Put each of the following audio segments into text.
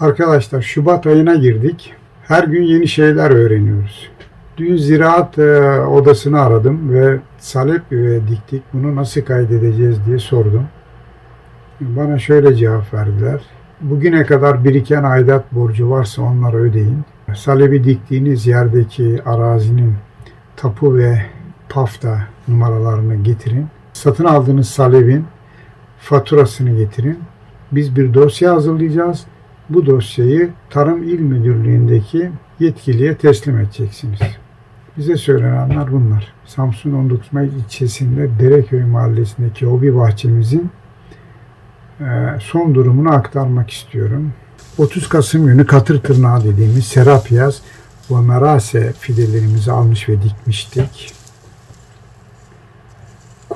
Arkadaşlar Şubat ayına girdik. Her gün yeni şeyler öğreniyoruz. Dün ziraat e, odasını aradım ve salep diktik. Bunu nasıl kaydedeceğiz diye sordum. Bana şöyle cevap verdiler. Bugüne kadar biriken aidat borcu varsa onları ödeyin. Salebi diktiğiniz yerdeki arazinin tapu ve pafta numaralarını getirin. Satın aldığınız salebin faturasını getirin. Biz bir dosya hazırlayacağız. Bu dosyayı Tarım İl Müdürlüğü'ndeki yetkiliye teslim edeceksiniz. Bize söylenenler bunlar. Samsun 19 Mayıs ilçesinde Dereköy mahallesindeki hobi bahçemizin e, son durumunu aktarmak istiyorum. 30 Kasım günü katır tırnağı dediğimiz Serapias ve Merase fidelerimizi almış ve dikmiştik.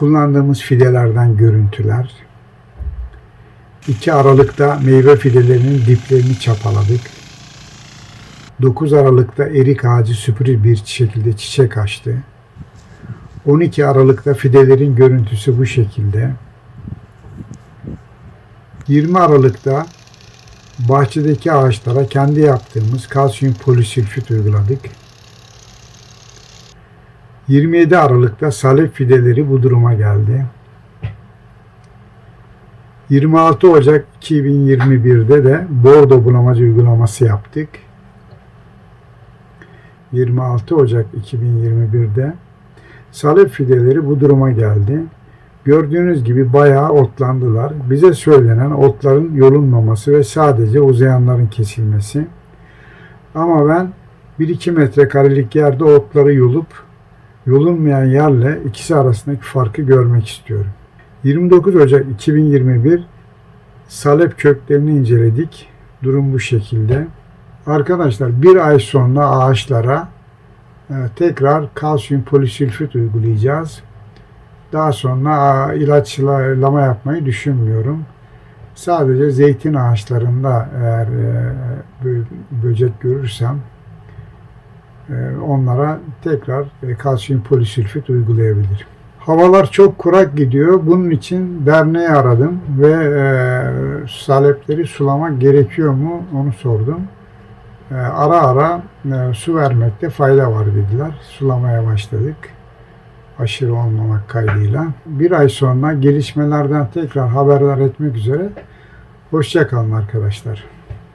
Kullandığımız fidelerden görüntüler. 2 Aralık'ta meyve fidelerinin diplerini çapaladık. 9 Aralık'ta erik ağacı sürpriz bir şekilde çiçek açtı. 12 Aralık'ta fidelerin görüntüsü bu şekilde. 20 Aralık'ta bahçedeki ağaçlara kendi yaptığımız kalsiyum polisülfit uyguladık. 27 Aralık'ta salep fideleri bu duruma geldi. 26 Ocak 2021'de de bordo bulamacı uygulaması yaptık. 26 Ocak 2021'de salep fideleri bu duruma geldi. Gördüğünüz gibi bayağı otlandılar. Bize söylenen otların yolunmaması ve sadece uzayanların kesilmesi. Ama ben 1-2 metrekarelik yerde otları yolup yolunmayan yerle ikisi arasındaki farkı görmek istiyorum. 29 Ocak 2021 salep köklerini inceledik. Durum bu şekilde. Arkadaşlar bir ay sonra ağaçlara e, tekrar kalsiyum polisülfit uygulayacağız. Daha sonra ilaçlama yapmayı düşünmüyorum. Sadece zeytin ağaçlarında eğer e, böcek görürsem onlara tekrar kalsiyum polisülfit uygulayabilirim. Havalar çok kurak gidiyor. Bunun için derneği aradım ve e, salepleri sulamak gerekiyor mu onu sordum. E, ara ara e, su vermekte fayda var dediler. Sulamaya başladık. Aşırı olmamak kaydıyla. Bir ay sonra gelişmelerden tekrar haberdar etmek üzere. Hoşçakalın arkadaşlar.